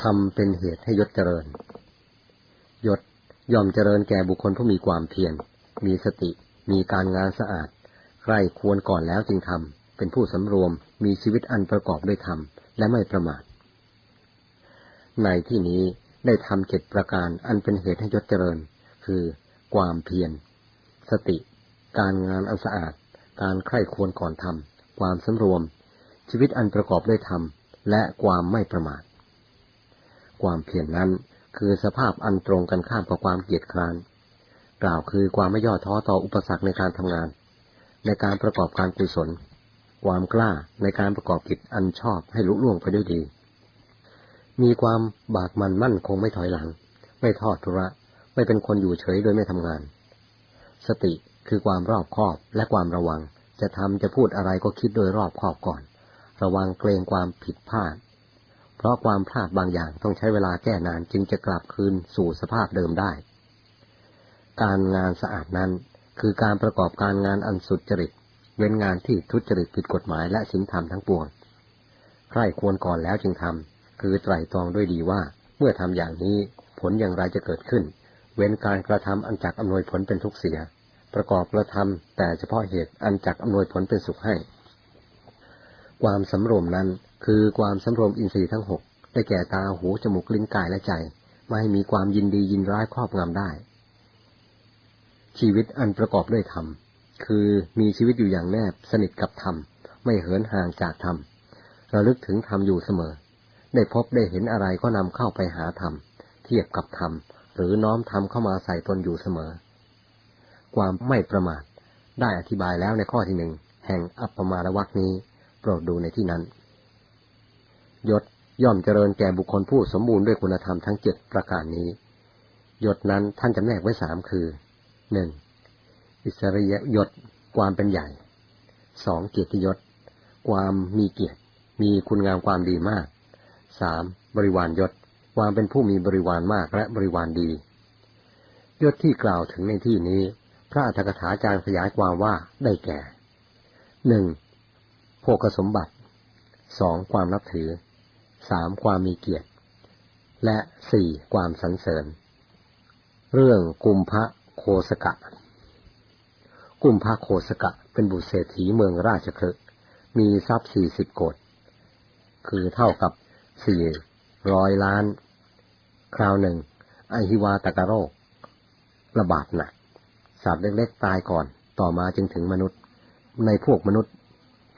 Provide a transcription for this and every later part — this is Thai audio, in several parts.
ทำเป็นเหตุให้ยศเจริญ ยศย่อมเจริญแก่บุคคลผู้มีความเพียร มีสติ มีการงานสะอาด ใครควรก่อนแล้วจึงทำ เป็นผู้สำรวม มีชีวิตอันประกอบด้วยธรรม และไม่ประมาท ในที่นี้ได้ทำเจ็ดประการอันเป็นเหตุให้ยศเจริญ คือ ความเพียร สติ การงานอันสะอาด การใคร่ควรก่อนทำ ความสำรวม ชีวิตอันประกอบด้วยธรรม และความไม่ประมาท ความเพียรนนั้น คือสภาพอันตรงกันข้ามกับความเกียจคร้าน กล่าวคือความไม่ย่อท้อต่ออุปสรรคในการทำงาน ในการประกอบการกุศล ความกล้าในการประกอบกิจอันชอบให้ลุล่วงไปด้วยดี มีความบากมันมั่นคงไม่ถอยหลัง ไม่ทอดทุระ ไม่เป็นคนอยู่เฉยโดยไม่ทำงาน สติคือความรอบคอบและความระวัง จะทำจะพูดอะไรก็คิดโดยรอบคอบก่อน ระวังเกรงความผิดพลาด ราะความพลาดบางอย่างต้องใช้เวลาแก้นานจึงจะกลับคืนสู่สภาพเดิมได้ การงานสะอาดนั้น คือการประกอบการงานอันสุจริต เว้นงานที่ทุจริตผิดกฎหมายและศีลธรรมทั้งปวง ใครควรก่อนแล้วจึงทำ คือไตร่ตรองด้วยดีว่า เมื่อทำอย่างนี้ผลอย่างไรจะเกิดขึ้น เว้นการกระทำอันจักอำนวยผลเป็นทุกเสีย ประกอบกระทำแต่เฉพาะเหตุอันจักอำนวยผลเป็นสุขให้ ความสำรวมนั้น คือความสำรวมอินทรีย์ทั้งหกได้แก่ตาหูจมูกลิ้นกายและใจ ไม่ให้มีความยินดียินร้ายครอบงำได้ ชีวิตอันประกอบด้วยธรรม คือมีชีวิตอยู่อย่างแนบสนิทกับธรรม ไม่เหินห่างจากธรรมระลึกถึงธรรมอยู่เสมอ ได้พบได้เห็นอะไรก็นำเข้าไปหาธรรม เทียบกับธรรม หรือน้อมธรรมเข้ามาใส่ตนอยู่เสมอ ความไม่ประมาทได้อธิบายแล้วในข้อที่หนึ่งแห่งอัปปมาลวักนี้ โปรดดูในที่นั้น ยศย่อมเจริญแก่บุคคลผู้สมบูรณ์ด้วยคุณธรรมทั้งเจ็ดประการนี้ ยศนั้นท่านจำแนกไว้สามคือหนึ่งอิสริยยศความเป็นใหญ่สองเกียรติยศ ความมีเกียรติ มีคุณงามความดีมากสามบริวารยศ ความเป็นผู้มีบริวารมากและบริวารดี ยศที่กล่าวถึงในที่นี้ พระอัฏฐกถาจารย์ขยายความว่าได้แก่หนึ่งโภคสมบัติสองความนับถือ สามความมีเกียรติ และสี่ความสรรเสริญ เรื่องกุมพระโคสกะ กุมพระโคสกะเป็นบุตรเศรษฐีเมืองราชคลึมีทรัพย์สี่สิบโกดคือเท่ากับสี่ร้อยล้าน คราวหนึ่งอหิวาตกโรค ระบาดหนักสัตว์เล็กๆตายก่อน ต่อมาจึงถึงมนุษย์ ในพวกมนุษย์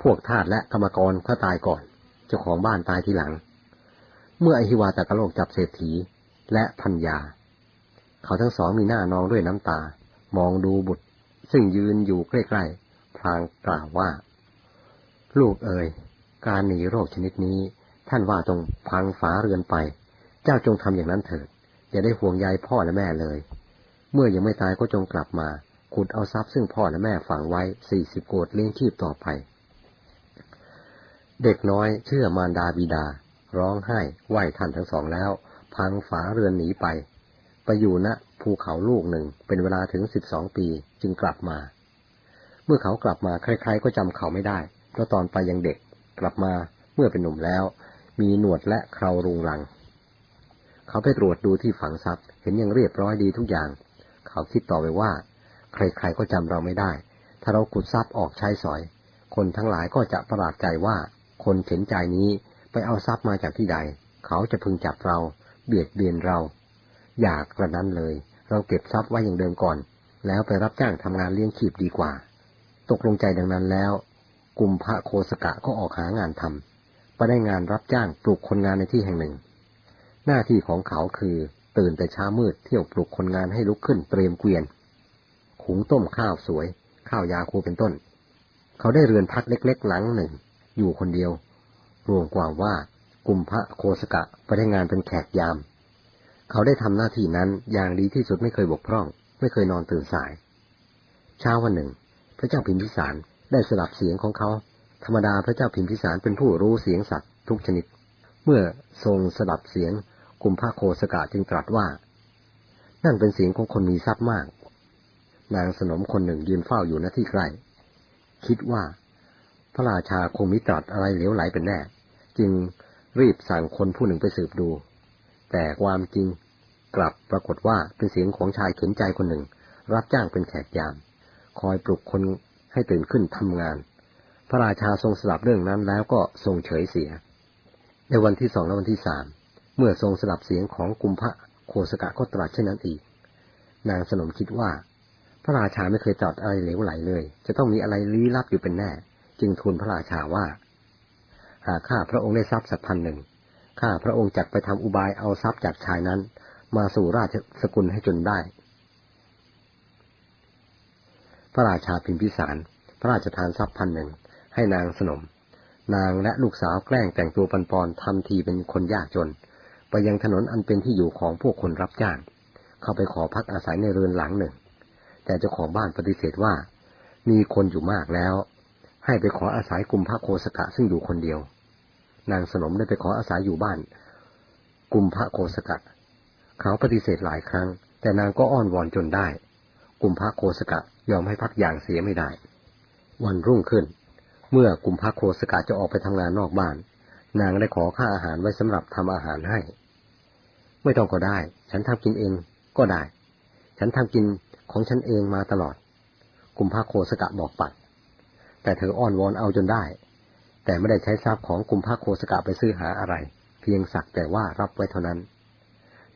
พวกทาสและกรรมกรก็ตายก่อน เจ้าของบ้านตายทีหลัง เมื่ออหิวาตกโรคจับเศรษฐีและพัญญา เขาทั้งสองมีหน้านองด้วยน้ำตา มองดูบุตร ซึ่งยืนอยู่ใกล้ๆพลางกล่าวว่า ลูกเอ๋ยการหนีโรคชนิดนี้ ท่านว่าจงพังฝาเรือนไป เจ้าจงทำอย่างนั้นเถิดอย่าได้ห่วงใยพ่อและแม่เลย เมื่อยังไม่ตายก็จงกลับมาขุดเอาทรัพย์ซึ่งพ่อและแม่ฝังไว้สี่สิบโกดเลี้ยงชีพต่อไป เด็กน้อยเชื่อมารดาบิดา ร้องไห้ไหว้ท่านทั้งสองแล้ว พังฝาเรือนหนีไป ไปอยู่ณภูเขาลูกหนึ่งเป็นเวลาถึงสิบสองปีจึงกลับมา เมื่อเขากลับมาใครๆก็จำเขาไม่ได้เพราะตอนไปยังเด็กกลับมาเมื่อเป็นหนุ่มแล้ว มีหนวดและเครารุงรัง เขาไปตรวจดูที่ฝังทรัพย์เห็นยังเรียบร้อยดีทุกอย่าง เขาคิดต่อไปว่า ใครๆก็จำเราไม่ได้ ถ้าเราขุดทรัพย์ออกใช้สอย คนทั้งหลายก็จะประหลาดใจว่า คนเข็นใจนี้ ไปเอาทรัพย์มาจากที่ใด เขาจะพึงจับเรา เบียดเบียนเรา อยากกระนั้นเลย เราเก็บทรัพย์ไว้อย่างเดิมก่อน แล้วไปรับจ้างทำงานเลี้ยงชีพดีกว่า ตกลงใจดังนั้นแล้ว กลุ่มพระโคสกะก็ออกหางานทำไปได้งานรับจ้างปลูกคนงานในที่แห่งหนึ่ง หน้าที่ของเขาคือตื่นแต่เช้ามืดเที่ยวปลุกคนงานให้ลุกขึ้นเตรียมเกวียนหุงต้มข้าวสวย ข้าวยาคูเป็นต้น เขาได้เรือนพักเล็กๆ หลังหนึ่ง อยู่คนเดียว รวมความว่ากุมพระโคสกะไปได้งานเป็นแขกยาม เขาได้ทำหน้าที่นั้นอย่างดีที่สุดไม่เคยบกพร่อง ไม่เคยนอนตื่นสาย เช้าวันหนึ่ง พระเจ้าพิมพิสารได้สลับเสียงของเขา ธรรมดาพระเจ้าพิมพิสารเป็นผู้รู้เสียงสัตว์ทุกชนิด เมื่อทรงสลับเสียงกุมพระโคสกะจึงตรัสว่า นั่นเป็นเสียงของคนมีทรัพย์มาก นางสนมคนหนึ่งยืนเฝ้าอยู่หน้าที่ใกล้คิดว่า พระราชาคงมิตรัสอะไรเหลวไหลเป็นแน่ จึงรีบสั่งคนผู้หนึ่งไปสืบดู แต่ความจริงกลับปรากฏว่าเป็นเสียงของชายเข็นใจคนหนึ่ง รับจ้างเป็นแขกยาม คอยปลุกคนให้ตื่นขึ้นทำงาน พระราชาทรงสลับเรื่องนั้นแล้วก็ทรงเฉยเสีย ในวันที่สองและวันที่สามเมื่อทรงสลับเสียงของกุมพระโคสกะก็ตรัสเช่นนั้นอีก นางสนมคิดว่า พระราชาไม่เคยตรัสอะไรเหลวไหลเลย จะต้องมีอะไรลี้ลับอยู่เป็นแน่ จึงทูลพระราชาว่า หากข้าพระองค์ได้ทรัพย์สักพันหนึ่งข้าพระองค์จักไปทำอุบายเอาทรัพย์จากชายนั้น มาสู่ราชสกุลให้จนได้ พระราชาพิมพิสาร พระราชทานทรัพย์พันหนึ่งให้นางสนม นางและลูกสาวแกล้งแต่งตัวปันๆทำทีเป็นคนยากจน ไปยังถนนอันเป็นที่อยู่ของพวกคนรับจ้าง เข้าไปขอพักอาศัยในเรือนหลังหนึ่ง แต่เจ้าของบ้านปฏิเสธว่า มีคนอยู่มากแล้ว ให้ไปขออาศัยกลุ่มพระโคสกะซึ่งอยู่คนเดียว นางสนมได้ไปขออาศัยอยู่บ้าน กลุ่มพระโคสกะ เขาปฏิเสธหลายครั้ง แต่นางก็อ้อนวอนจนได้ กลุ่มพระโคสกะยอมให้พักอย่างเสียไม่ได้ วันรุ่งขึ้น เมื่อกลุ่มพระโคสกะจะออกไปทำงานนอกบ้าน นางได้ขอค่าอาหารไว้สำหรับทำอาหารให้ ไม่ต้องก็ได้ ฉันทำกินเองก็ได้ ฉันทำกินของฉันเองมาตลอด กลุ่มพระโคสกะบอกปัด แต่เธออ้อนวอนเอาจนได้ แต่ไม่ได้ใช้ทรัพย์ของกลุ่มพระโคสกะไปซื้อหาอะไร เพียงสักแต่ว่ารับไว้เท่านั้น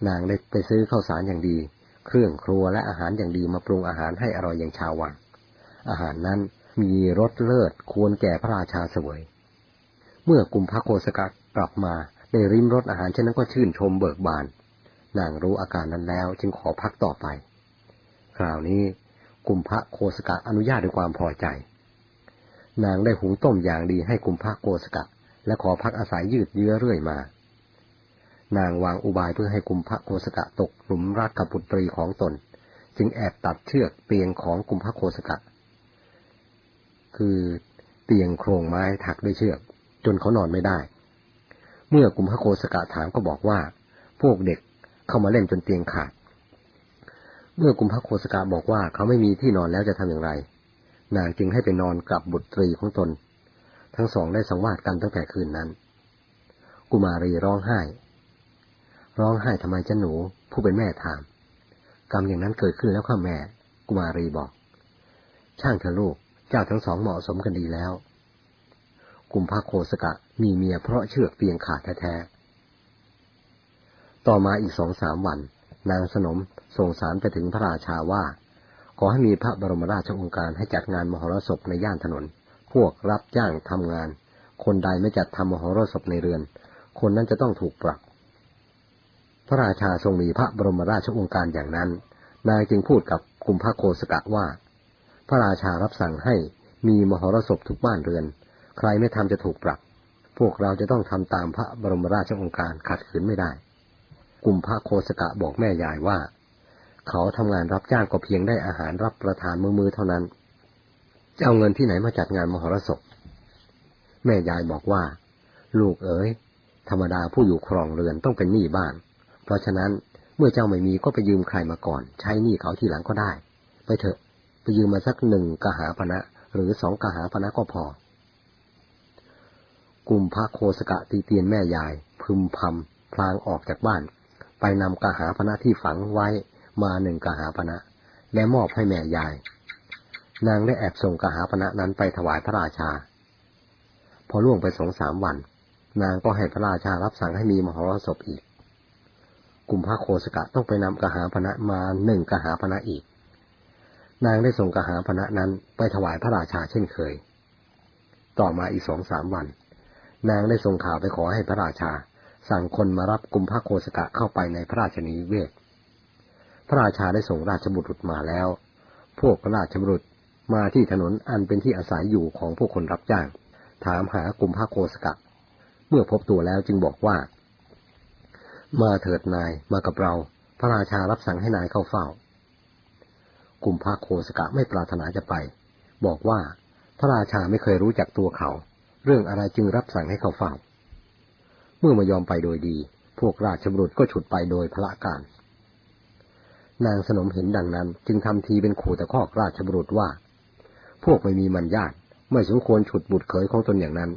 นางได้ไปซื้อข้าวสารอย่างดี เครื่องครัวและอาหารอย่างดีมาปรุงอาหารให้อร่อยอย่างชาววัง อาหารนั้นมีรสเลิศควรแก่พระราชาเสวย เมื่อกลุ่มพระโคสกะกลับมาได้ริมรสอาหารเช่นนั้นก็ชื่นชมเบิกบาน นางรู้อาการนั้นแล้วจึงขอพักต่อไป คราวนี้กลุ่มพระโคสกะอนุญาตด้วยความพอใจ นางได้หุงต้มอย่างดีให้กุมพระโคสกะ และขอพักอาศัยยืดเยื้อเรื่อยมา นางวางอุบายเพื่อให้กุมพระโคสกะตกหลุมรักกับบุตรีของตน จึงแอบตัดเชือกเตียงของกุมพระโคสกะ คือเตียงโครงไม้ถักด้วยเชือก จนเขานอนไม่ได้ เมื่อกุมพระโคสกะถามก็บอกว่า พวกเด็กเข้ามาเล่นจนเตียงขาด เมื่อกุมพระโคสกะบอกว่าเขาไม่มีที่นอนแล้วจะทำอย่างไร นางจึงให้ไปนอนกับบุตรีของตน ทั้งสองได้สังวาสกันตั้งแต่คืนนั้น กุมารีร้องไห้ ร้องไห้ทำไมจ้าหนู ผู้เป็นแม่ถาม กรรมอย่างนั้นเกิดขึ้นแล้วข้าแม่ กุมารีบอก ช่างเถอะลูก เจ้าทั้งสองเหมาะสมกันดีแล้ว กุมภาโคสกะมีเมียเพราะเชือกเตียงขาดแท้ๆต่อมาอีกสองสามวัน นางสนมส่งสารไปถึงพระราชาว่า ขอให้มีพระบรมราชโองการให้จัดงานมหรสพในย่านถนน พวกรับจ้างทำงาน คนใดไม่จัดทำมหรสพในเรือน คนนั้นจะต้องถูกปรับ พระราชาทรงมีพระบรมราชโองการอย่างนั้น นางจึงพูดกับกุมภาโคสกะว่า พระราชารับสั่งให้มีมหรสพทุกบ้านเรือน ใครไม่ทำจะถูกปรับ พวกเราจะต้องทำตามพระบรมราชโองการขัดขืนไม่ได้กุมภาโคสกะบอกแม่ยายว่า เขาทำงานรับจ้างก็เพียงได้อาหารรับประทานมือๆเท่านั้น จะเอาเงินที่ไหนมาจัดงานมหรสพ แม่ยายบอกว่า ลูกเอ๋ย ธรรมดาผู้อยู่ครองเรือนต้องเป็นหนี้บ้าน เพราะฉะนั้นเมื่อเจ้าไม่มีก็ไปยืมใครมาก่อน ใช้หนี้เขาทีหลังก็ได้ ไปเถอะ ไปยืมมาสักหนึ่งกหาปณะหรือสองกหาปณะก็พอกุมพระโคสกะตีเตียนแม่ยาย พึมพำพลางออกจากบ้าน ไปนำกหาปณะที่ฝังไว้ มาหนึ่งกหาปณะและมอบให้แม่ยาย นางได้แอบส่งกหาปณะนั้นไปถวายพระราชา พอล่วงไปสองสามวัน นางก็ให้พระราชารับสั่งให้มีมหรสพอีก กลุ่มพระโคสกะต้องไปนำกหาปณะมาหนึ่งกหาปณะอีก นางได้ส่งกหาปณะนั้นไปถวายพระราชาเช่นเคย ต่อมาอีกสองสามวัน นางได้ส่งข่าวไปขอให้พระราชา สั่งคนมารับกลุ่มพระโคสกะเข้าไปในพระราชนิเวศ พระราชาได้ส่งราชบุตรมาแล้ว พวกราชบุตรมาที่ถนนอันเป็นที่อาศัยอยู่ของพวกคนรับจ้าง ถามหากุมพระโคสกะ เมื่อพบตัวแล้วจึงบอกว่า มาเถิดนายมากับเรา พระราชารับสั่งให้นายเข้าเฝ้า กุมพระโคสกะไม่ปรารถนาจะไป บอกว่า พระราชาไม่เคยรู้จักตัวเขา เรื่องอะไรจึงรับสั่งให้เข้าเฝ้า เมื่อมายอมไปโดยดี พวกราชบุตรก็ฉุดไปโดยพละการ นางสนมเห็นดังนั้น จึงทำทีเป็นขู่ตะคอกราชบุรุษว่า พวกไม่มีมันญาติไม่สมควรฉุดบุตรเขยของตนอย่างนั้น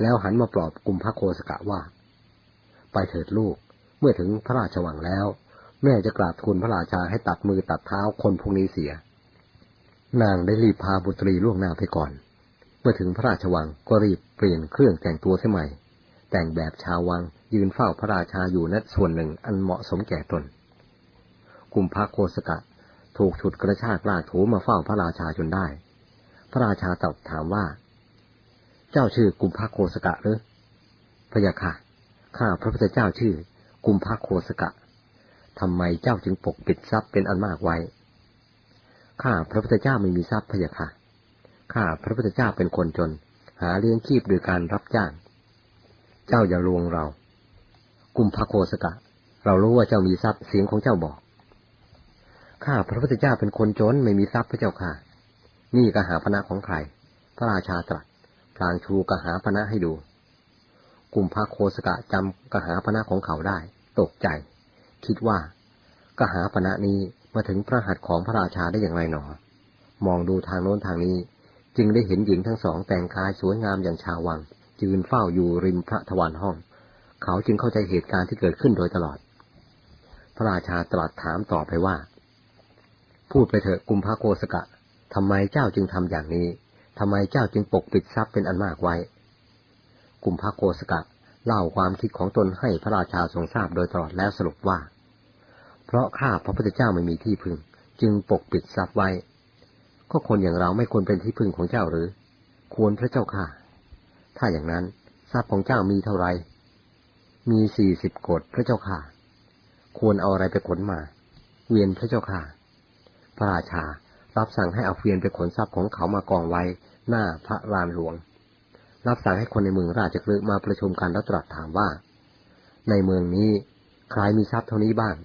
แล้วหันมาปลอบกุมพระโคสกะว่า ไปเถิดลูก เมื่อถึงพระราชวังแล้ว แม่จะกราบทูลพระราชาให้ตัดมือตัดเท้าคนพวกนี้เสีย นางได้รีบพาบุตรีล่วงหน้าไปก่อน เมื่อถึงพระราชวังก็รีบเปลี่ยนเครื่องแต่งตัวเสียใหม่ แต่งแบบชาววังยืนเฝ้าพระราชาอยู่ณส่วนหนึ่งอันเหมาะสมแก่ตน กุมภโคสกะ ถูกฉุดกระชากลากถูมาเฝ้าพระราชาจนได้ พระราชาตอบถามว่า เจ้าชื่อกุมภโคสกะหรือพยาค่ะ ข้าพระพุทธเจ้าชื่อ กุมภโคสกะทำไมเจ้าจึงปกปิดทรัพย์เป็นอันมากไว้ ข้าพระพุทธเจ้าไม่มีทรัพย์พยาค่ะ ข้าพระพุทธเจ้าเป็นคนจน หาเลี้ยงชีพโดยการรับจ้าง เจ้าอย่าลวงเรา กุมภโคสกะ เรารู้ว่าเจ้ามีทรัพย์เสียงของเจ้าบอก ข้าพระพุทธเจ้าเป็นคนจนไม่มีทรัพย์พระเจ้าค่ะ นี่กหาพนะของใคร พระราชาตรัสพลางชูกหาพนะให้ดู กลุ่มภโคสกะจำกหาพนะของเขาได้ ตกใจ คิดว่ากหาพนะนี้มาถึงพระหัตถ์ของพระราชาได้อย่างไรหนอ มองดูทางโน้นทางนี้ จึงได้เห็นหญิงทั้งสองแต่งกายสวยงามอย่างชาววังยืนเฝ้าอยู่ริมพระทวารห้อง เขาจึงเข้าใจเหตุการณ์ที่เกิดขึ้นโดยตลอด พระราชาตรัสถามต่อไปว่า พูดไปเถอะกุมภโคสกะ ทำไมเจ้าจึงทำอย่างนี้ ทำไมเจ้าจึงปกปิดทรัพย์เป็นอันมากไว้ กุมภโคสกะเล่าความคิดของตนให้พระราชาทรงทราบโดยตลอดแล้วสรุปว่า เพราะข้าพระพุทธเจ้าไม่มีที่พึ่ง จึงปกปิดทรัพย์ไว้ ก็คนอย่างเราไม่ควรเป็นที่พึ่งของเจ้าหรือ ควรพระเจ้าค่ะ ถ้าอย่างนั้นทรัพย์ของเจ้ามีเท่าไร มีสี่สิบกฏพระเจ้าค่ะ ควรเอาอะไรไปขนมา เวียนพระเจ้าค่ะ พระราชา รับสั่งให้เอาเวียนไปขนทรัพย์ของเขามากองไว้หน้าพระลานหลวง รับสั่งให้คนในเมืองราชกฤห์มาประชุมกันแล้วตรัสถามว่า ในเมืองนี้ใครมีทรัพย์เท่านี้บ้าง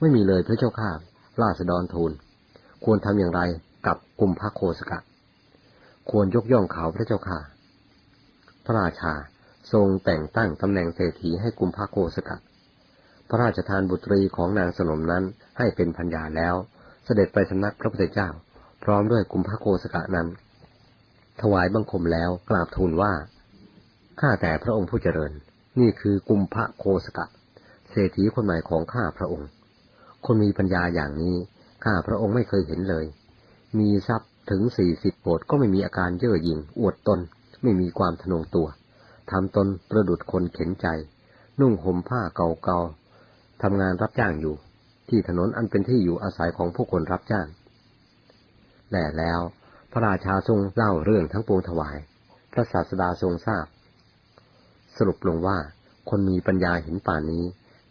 ไม่มีเลยพระเจ้าข้าราษฎรทูล ควรทำอย่างไรกับกลุ่มพระโคสกะ ควรยกย่องเขาพระเจ้าค่ะพระราชาทรงแต่งตั้งตำแหน่งเศรษฐีให้กลุ่มพระโคสกะ พระราชทานบุตรีของนางสนมนั้นให้เป็นพัญญาแล้ว เสด็จไปสำนักพระพุทธเจ้า พร้อมด้วยกุมพระโคสกะนั้น ถวายบังคมแล้วกราบทูลว่า ข้าแต่พระองค์ผู้เจริญ นี่คือกุมพระโคสกะ เศรษฐีคนใหม่ของข้าพระองค์ คนมีปัญญาอย่างนี้ ข้าพระองค์ไม่เคยเห็นเลย มีทรัพย์ถึงสี่สิบโปดก็ไม่มีอาการเย่อหยิ่งอวดตน ไม่มีความทะนงตัว ทำตนประดุดคนเข็นใจ นุ่งห่มผ้าเก่าๆทำงานรับจ้างอยู่ ที่ถนนอันเป็นที่อยู่อาศัยของผู้คนรับจ้างแต่แล้วพระราชาทรงเล่าเรื่องทั้งปวงถวาย พระศาสดาทรงทราบ สรุปลงว่าคนมีปัญญาเห็นป่านนี้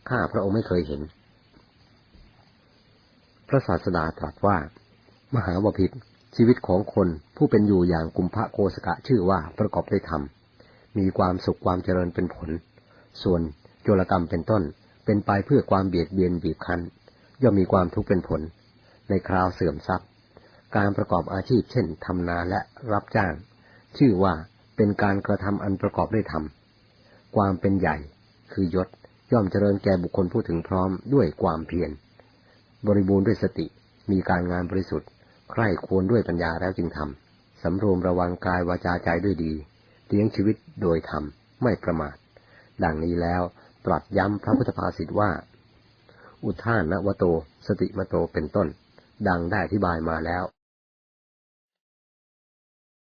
ข้าพระองค์ไม่เคยเห็น พระศาสดาตรัสว่า มหาวพิษชีวิตของคนผู้เป็นอยู่อย่างกุมภโคสกะชื่อว่าประกอบด้วยธรรม มีความสุขความเจริญเป็นผล ส่วนโจรกรรมเป็นต้น เป็นไปเพื่อความเบียดเบียนบีบคั้น ย่อมมีความทุกข์เป็นผล ในคราวเสื่อมทรัพย์ การประกอบอาชีพเช่นทำนาและรับจ้าง ชื่อว่าเป็นการกระทำอันประกอบด้วยธรรม ความเป็นใหญ่คือยศย่อมเจริญแก่บุคคลผู้ถึงพร้อมด้วยความเพียร บริบูรณ์ด้วยสติ มีการงานบริสุทธิ์ ใคร่ควรด้วยปัญญาแล้วจึงทำ สำรวมระวังกายวาจาใจด้วยดี เลี้ยงชีวิตโดยธรรม ไม่ประมาท ดังนี้แล้วตรัสย้ำพระพุทธภาษิตว่า อุทานนวโต สติมโตเป็นต้น ดังได้อธิบายมาแล้ว